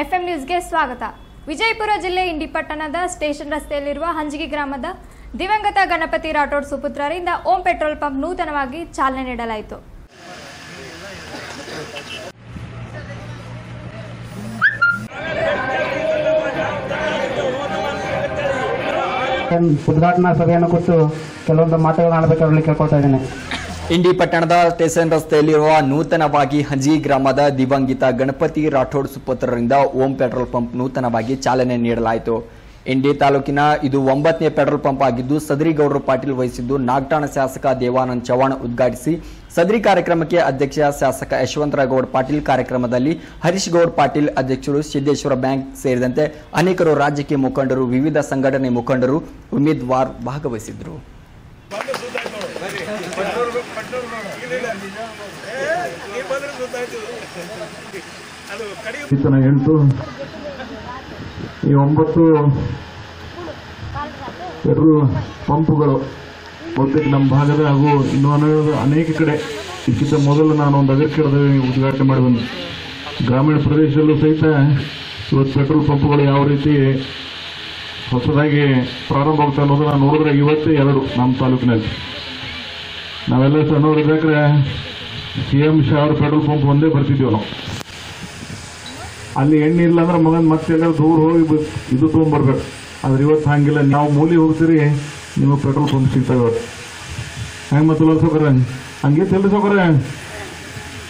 FM ನ್ಯೂಸ್ಗೆ ಸ್ವಾಗತ. ವಿಜಯಪುರ ಜಿಲ್ಲೆ ಇಂಡಿಪಟ್ಟಣದ ಸ್ಟೇಷನ್ ರಸ್ತೆಯಲ್ಲಿರುವ ಹಂಜಿಗಿ ಗ್ರಾಮದ ದಿವಂಗತ ಗಣಪತಿ ರಾಠೋಡ್ ಸುಪುತ್ರರಿಂದ ಓಂ ಪೆಟ್ರೋಲ್ ಪಂಪ್ ನೂತನವಾಗಿ ಚಾಲನೆ ನೀಡಲಾಯಿತು. ಉದ್ಘಾಟನಾ ಸಭೆಯನ್ನು ಕುರಿತು ಕೆಲವೊಂದು ಮಾತುಗಳನ್ನು ಆಡಬೇಕಾದ್ರೆ ಕೇಳ್ಕೊಳ್ತಾ ಇದ್ದೇನೆ. ಇಂಡಿ ಪಟ್ಟಣದ ಸ್ಟೇಷನ್ ರಸ್ತೆಯಲ್ಲಿರುವ ನೂತನವಾಗಿ ಹಂಜಿ ಗ್ರಾಮದ ದಿವಂಗಿತ ಗಣಪತಿ ರಾಠೋಡ್ ಸುಪುತ್ರರಿಂದ ಓಂ ಪೆಟ್ರೋಲ್ ಪಂಪ್ ನೂತನವಾಗಿ ಚಾಲನೆ ನೀಡಲಾಯಿತು. ಇಂಡಿ ತಾಲೂಕಿನ ಇದು ಒಂಬತ್ತನೇ ಪೆಟ್ರೋಲ್ ಪಂಪ್ ಆಗಿದ್ದು ಸದರಿ ಗೌಡ್ರು ಪಾಟೀಲ್ ವಹಿಸಿದ್ದು ನಾಗಠಾಣ ಶಾಸಕ ದೇವಾನಂದ್ ಚವಾಣ್ ಉದ್ಘಾಟಿಸಿ. ಸದರಿ ಕಾರ್ಯಕ್ರಮಕ್ಕೆ ಅಧ್ಯಕ್ಷ ಶಾಸಕ ಯಶವಂತರಾಗೌಡ್ ಪಾಟೀಲ್ ಕಾರ್ಯಕ್ರಮದಲ್ಲಿ ಹರೀಶ್ ಗೌಡ್ ಪಾಟೀಲ್ ಅಧ್ಯಕ್ಷರು, ಸಿದ್ದೇಶ್ವರ ಬ್ಯಾಂಕ್ ಸೇರಿದಂತೆ ಅನೇಕರು ರಾಜಕೀಯ ಮುಖಂಡರು, ವಿವಿಧ ಸಂಘಟನೆ ಮುಖಂಡರು ಉಮೇದ್ವಾರ್ ಭಾಗವಹಿಸಿದ್ರು ಈತನ ಎಂಟು, ಈ ಒಂಬತ್ತು ಎರಡು ಪಂಪುಗಳು ಬಹುತೇಕ ನಮ್ಮ ಭಾಗದ ಹಾಗೂ ಇನ್ನೂ ಅನೇಕ- ಕಡೆ ಇದಕ್ಕಿಂತ ಮೊದಲು ನಾನು ಒಂದು ಅಗರ್ಕೆಡದ ಉದ್ಘಾಟನೆ ಮಾಡಿ ಬಂದೆ ಗ್ರಾಮೀಣ ಪ್ರದೇಶದಲ್ಲೂ ಸಹಿತ ಇವತ್ತು ಪೆಟ್ರೋಲ್ ಪಂಪ್ಗಳು ಯಾವ ರೀತಿ ಹೊಸದಾಗಿ ಪ್ರಾರಂಭ ಆಗ್ತಾ ಅನ್ನೋದು ನಾನು ನೋಡಿದ್ರೆ ಇವತ್ತೇ ಎರಡು ನಮ್ಮ ತಾಲೂಕಿನಲ್ಲಿ. ನಾವೆಲ್ಲ ಸಣ್ಣವರಿದ್ದಾದ್ರೆ ಸಿ ಎಂ ಶಾವರ್ ಪೆಟ್ರೋಲ್ ಪಂಪ್ ಒಂದೇ ಬರ್ತಿದ್ವಿ ನಾವು. ಅಲ್ಲಿ ಎಣ್ಣೆ ಇಲ್ಲ ಅಂದ್ರೆ ಮಗನ್ ಮತ್ತೆ ದೂರ ಹೋಗಿ ಇದು ತೊಗೊಂಡ್ಬರ್ಬೇಕು. ಆದ್ರೆ ಇವತ್ತು ಹಂಗಿಲ್ಲ. ನಾವು ಮೂಲಿ ಹೋಗ್ತೀರಿ, ನಿಮಗೆ ಪೆಟ್ರೋಲ್ ಪಂಪ್ ಸಿಗ್ತಾವೆ ಹೆಂಗೆ ಮತ್ತೆ ಸೌಕರ್ಯ? ಹಂಗೆ ತಿಲ್ಲ ಸೌಕರ್ಯ?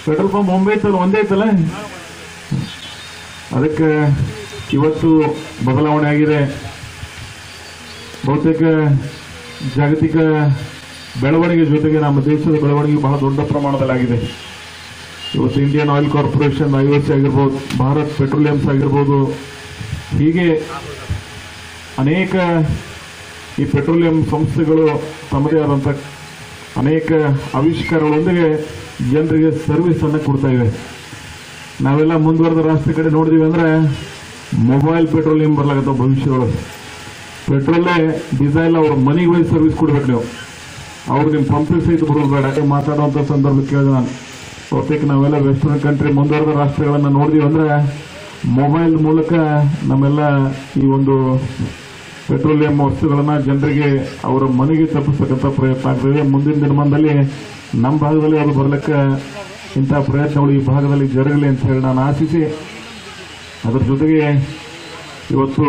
ಪೆಟ್ರೋಲ್ ಪಂಪ್ ಮುಂಬೈ ಐತಲ್ಲ, ಒಂದೇ ಐತಲ್ಲ? ಅದಕ್ಕೆ ಇವತ್ತು ಬದಲಾವಣೆ ಆಗಿದೆ. ಬಹುತೇಕ ಜಾಗತಿಕ ಬೆಳವಣಿಗೆ ಜೊತೆಗೆ ನಮ್ಮ ದೇಶದ ಬೆಳವಣಿಗೆ ಬಹಳ ದೊಡ್ಡ ಪ್ರಮಾಣದಲ್ಲಾಗಿದೆ. ಇವತ್ತು ಇಂಡಿಯನ್ ಆಯಿಲ್ ಕಾರ್ಪೊರೇಷನ್ ಐ ಆಗಿರ್ಬೋದು, ಭಾರತ್ ಪೆಟ್ರೋಲಿಯಮ್ಸ್ ಆಗಿರ್ಬೋದು, ಹೀಗೆ ಅನೇಕ ಈ ಪೆಟ್ರೋಲಿಯಂ ಸಂಸ್ಥೆಗಳು ತಮ್ಮದೇ ಆದಂಥ ಅನೇಕ ಆವಿಷ್ಕಾರಗಳೊಂದಿಗೆ ಜನರಿಗೆ ಸರ್ವಿಸ್ ಅನ್ನು ಕೊಡ್ತಾ ಇವೆ. ನಾವೆಲ್ಲ ಮುಂದುವರೆದ ರಾಷ್ಟ್ರ ಕಡೆ ನೋಡಿದೀವಿ ಅಂದ್ರೆ ಮೊಬೈಲ್ ಪೆಟ್ರೋಲಿಯಂ ಬರ್ಲಾಗತ್ತ ಭವಿಷ್ಯದೊಳಗೆ. ಪೆಟ್ರೋಲೇ ಡಿಸೈಲ್ ಅವ್ರ ಮನೆಗೆ ಹೋಗಿ ಸರ್ವಿಸ್ ಕೊಡ್ಬೇಕು ನೀವು. ಅವ್ರು ನಿಮ್ಮ ಪಂಪಿ ಸಹಿತ ಬರೋದು ಮಾತಾಡುವಂಥ ಸಂದರ್ಭ ಕೇಳಿದೆ ನಾನು. ಬಹುತೇಕ ನಾವೆಲ್ಲ ವೆಸ್ಟರ್ನ್ ಕಂಟ್ರಿ ಮುಂದುವರೆದ ರಾಷ್ಟ್ರಗಳನ್ನು ನೋಡಿದೀವಿ ಅಂದ್ರೆ ಮೊಬೈಲ್ ಮೂಲಕ ನಮ್ಮೆಲ್ಲ ಈ ಒಂದು ಪೆಟ್ರೋಲಿಯಂ ವಸ್ತುಗಳನ್ನ ಜನರಿಗೆ ಅವರ ಮನೆಗೆ ತಪ್ಪಿಸ್ತಕ್ಕಂಥ ಪ್ರಯತ್ನ ಆಗ್ತದೆ ಮುಂದಿನ ದಿನಮಾನದಲ್ಲಿ ನಮ್ಮ ಭಾಗದಲ್ಲಿ ಅದು ಬರ್ಲಿಕ್ಕೆ ಇಂಥ ಪ್ರಯತ್ನಗಳು ಈ ಭಾಗದಲ್ಲಿ ಜರುಗಲಿ ಅಂತ ಹೇಳಿ ನಾನು ಆಶಿಸಿ, ಅದರ ಜೊತೆಗೆ ಇವತ್ತು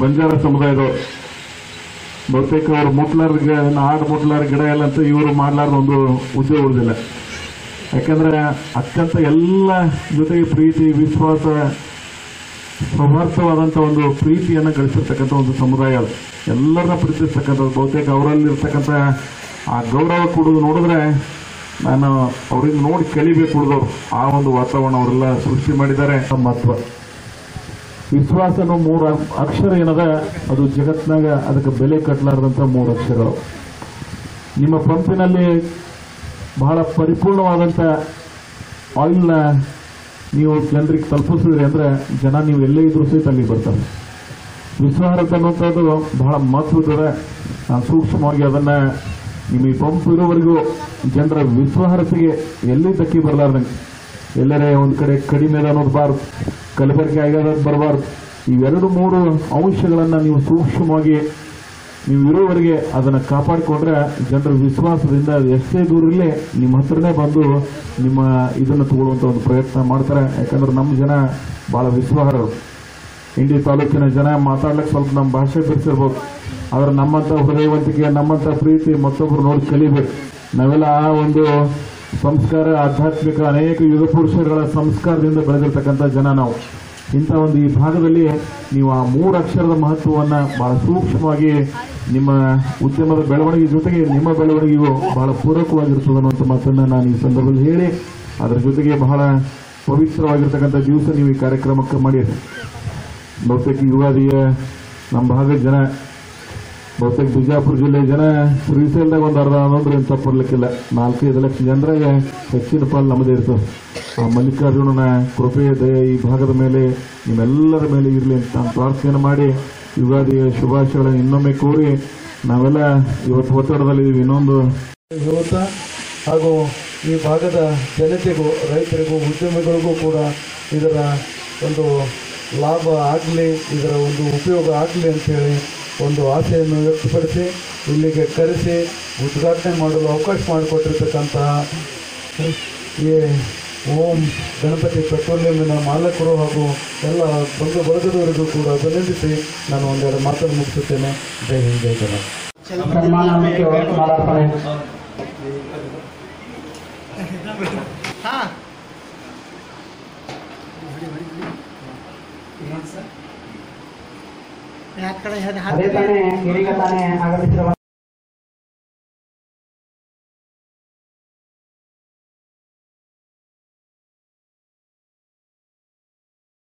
ಬಂಜಾರ ಸಮುದಾಯದವರು ಬಹುತೇಕ ಅವರು ಮುಟ್ಲಾರ್ದ ಆಡು ಮುಟ್ಲಾರ ಗಿಡ ಇಲ್ಲ ಅಂತ ಇವರು ಮಾಡ್ಲಾರ್ದ ಒಂದು ಉದ್ಯೋಗ ಉಳಿದಿಲ್ಲ. ಯಾಕಂದ್ರೆ ಅತ್ಯಂತ ಎಲ್ಲ ಜೊತೆಗೆ ಪ್ರೀತಿ, ವಿಶ್ವಾಸ ಸಮರ್ಥವಾದಂಥ ಒಂದು ಪ್ರೀತಿಯನ್ನು ಗಳಿಸಿರ್ತಕ್ಕಂಥ ಒಂದು ಸಮುದಾಯ ಅದು. ಎಲ್ಲರನ್ನ ಪ್ರೀತಿಸ್ತಕ್ಕಂಥದ್ದು. ಬಹುತೇಕ ಅವರಲ್ಲಿರ್ತಕ್ಕಂಥ ಆ ಗೌರವ ಕೊಡೋದು ನೋಡಿದ್ರೆ ನಾನು ಅವ್ರಿಗೆ ನೋಡಿ ಕಲಿಬೇಕು ಉಳಿದವ್ರು ಆ ಒಂದು ವಾತಾವರಣ ಅವರೆಲ್ಲ ಸೃಷ್ಟಿ ಮಾಡಿದ್ದಾರೆ. ಮಹತ್ವ ವಿಶ್ವಾಸ ಅನ್ನೋ ಮೂರು ಅಕ್ಷರ ಏನದ, ಅದು ಜಗತ್ನಾಗ ಅದಕ್ಕೆ ಬೆಲೆ ಕಟ್ಟಲಾರದಂತ ಮೂರು ಅಕ್ಷರಗಳು. ನಿಮ್ಮ ಪಂಪಿನಲ್ಲಿ ಬಹಳ ಪರಿಪೂರ್ಣವಾದಂಥ ಆಯಿಲ್ನ ನೀವು ಜನರಿಗೆ ತಲುಪಿಸಿದ್ರಿ ಅಂದ್ರೆ ಜನ ನೀವು ಎಲ್ಲೇ ಇದ್ರೂ ಸಹಿತ ಅಲ್ಲಿಗೆ ಬರ್ತಾರೆ. ವಿಶ್ವಾಸಾರ್ಹತೆ ಅನ್ನುವಂಥದ್ದು ಬಹಳ ಮಹತ್ವದ ಸೂಕ್ಷ್ಮವಾಗಿ ಅದನ್ನ ನಿಮ್ಮ ಪಂಪ್ ಇರೋವರೆಗೂ ಜನರ ವಿಶ್ವಾರತೆಗೆ ಎಲ್ಲಿ ತಕ್ಕಿ ಬರಲಾರ್ದಂಗೆ. ಎಲ್ಲರೇ ಒಂದು ಕಡೆ ಕಡಿಮೆ ಅನ್ನೋದು ಬಾರ್ದು ಕಲಬೆರಕೆ ಆಗ್ಯದ ಬರಬಾರ್ದು. ಇವೆರಡು ಮೂರು ಅಂಶಗಳನ್ನು ನೀವು ಸೂಕ್ಷ್ಮವಾಗಿ ನೀವು ಇರೋವರೆಗೆ ಅದನ್ನು ಕಾಪಾಡಿಕೊಂಡ್ರೆ ಜನರ ವಿಶ್ವಾಸದಿಂದ ಎಷ್ಟೇ ದೂರ ಇರಲಿ ನಿಮ್ಮ ಹತ್ರನೇ ಬಂದು ನಿಮ್ಮ ಇದನ್ನು ತಗೊಳ್ಳುವಂಥ ಒಂದು ಪ್ರಯತ್ನ ಮಾಡ್ತಾರೆ. ಯಾಕಂದ್ರೆ ನಮ್ಮ ಜನ ಬಹಳ ವಿಶ್ವಾಸರು ಇಂಡಿ ತಾಲೂಕಿನ ಜನ ಮಾತಾಡ್ಲಿಕ್ಕೆ ಸ್ವಲ್ಪ ನಮ್ಮ ಭಾಷೆ ಬಿಡಿಸಿರ್ಬೋದು ಆದರೆ ನಮ್ಮಂಥ ಹೃದಯವಂತಿಕೆ, ನಮ್ಮಂಥ ಪ್ರೀತಿ ಮತ್ತೊಬ್ಬರು ನೋಡಿ ಕಲಿಬೇಕು. ನಾವೆಲ್ಲ ಆ ಒಂದು ಸಂಸ್ಕಾರ, ಆಧ್ಯಾತ್ಮಿಕ ಅನೇಕ ಯುಗ ಪುರುಷರುಗಳ ಸಂಸ್ಕಾರದಿಂದ ಬೆಳೆದಿರ್ತಕ್ಕಂಥ ಜನ ನಾವು. ಇಂಥ ಒಂದು ಈ ಭಾಗದಲ್ಲಿ ನೀವು ಆ ಮೂರು ಅಕ್ಷರದ ಮಹತ್ವವನ್ನು ಬಹಳ ಸೂಕ್ಷ್ಮವಾಗಿ ನಿಮ್ಮ ಉದ್ಯಮದ ಬೆಳವಣಿಗೆ ಜೊತೆಗೆ ನಿಮ್ಮ ಬೆಳವಣಿಗೆಗೂ ಬಹಳ ಪೂರಕವಾಗಿರ್ತದೆ ಅನ್ನುವಂಥ ಮಾತನ್ನು ನಾನು ಈ ಸಂದರ್ಭದಲ್ಲಿ ಹೇಳಿ, ಅದರ ಜೊತೆಗೆ ಬಹಳ ಪವಿತ್ರವಾಗಿರ್ತಕ್ಕಂಥ ದಿವಸ ನೀವು ಈ ಕಾರ್ಯಕ್ರಮಕ್ಕೆ ಮಾಡಿರಿ ಬಹುತೇಕ ಯುಗಾದಿಯ ನಮ್ಮ ಭಾಗದ ಜನ ಬಹುತೇಕ ಬಿಜಾಪುರ ಜಿಲ್ಲೆ ಜನ ಶ್ರೀಶೈಲದಾಗ ಒಂದು ಅರ್ಧ ಅನ್ನೋದ್ರೆ ಏನು ತಪ್ಪಿರ್ಲಿಕ್ಕಿಲ್ಲ ನಾಲ್ಕೈದು ಲಕ್ಷ ಜನರಾಗ ಹೆಚ್ಚಿನ ಪಾಲು ನಮ್ಮದೇ ಇರ್ತದೆ ಆ ಮಲ್ಲಿಕಾರ್ಜುನನ ಕೃಪೆ ದಯ ಈ ಭಾಗದ ಮೇಲೆ, ನಿಮ್ಮೆಲ್ಲರ ಮೇಲೆ ಇರಲಿ ಅಂತ ನಾನು ಪ್ರಾರ್ಥನೆ ಮಾಡಿ, ಯುಗಾದಿಯ ಶುಭಾಶಯಗಳನ್ನು ಇನ್ನೊಮ್ಮೆ ಕೋರಿ, ನಾವೆಲ್ಲ ಇವತ್ತು ಒತ್ತಡದಲ್ಲಿದ್ದೀವಿ ಇನ್ನೊಂದು ಯುವತ ಹಾಗೂ ಈ ಭಾಗದ ಜನತೆಗೂ, ರೈತರಿಗೂ, ಉದ್ಯಮಿಗಳಿಗೂ ಕೂಡ ಇದರ ಒಂದು ಲಾಭ ಆಗಲಿ, ಇದರ ಒಂದು ಉಪಯೋಗ ಆಗಲಿ ಅಂತೇಳಿ ಒಂದು ಆಸೆಯನ್ನು ವ್ಯಕ್ತಪಡಿಸಿ ಇಲ್ಲಿಗೆ ಕರೆಸಿ ಉದ್ಘಾಟನೆ ಮಾಡಲು ಅವಕಾಶ ಮಾಡಿಕೊಟ್ಟಿರ್ತಕ್ಕಂತಹ ಈ ಓಂ ಗಣಪತಿ ಪೆಟ್ರೋಲಿಯಂನ ಮಾಲಕರು ಹಾಗೂ ಎಲ್ಲ ಬಂಧು ಬಳಗದವರಿಗೂ ಕೂಡ ಅಭಿನಂದಿಸಿ ನಾನು ಒಂದೆರಡು ಮಾತನ್ನು ಮುಗಿಸುತ್ತೇನೆ. ಜೈ ಹಿಂದ್ ಜೈ ಕರ್ನಾಟಕ ಸನ್ಮಾನಕ್ಕೆ યાદ કરે યાદ હાથ કરે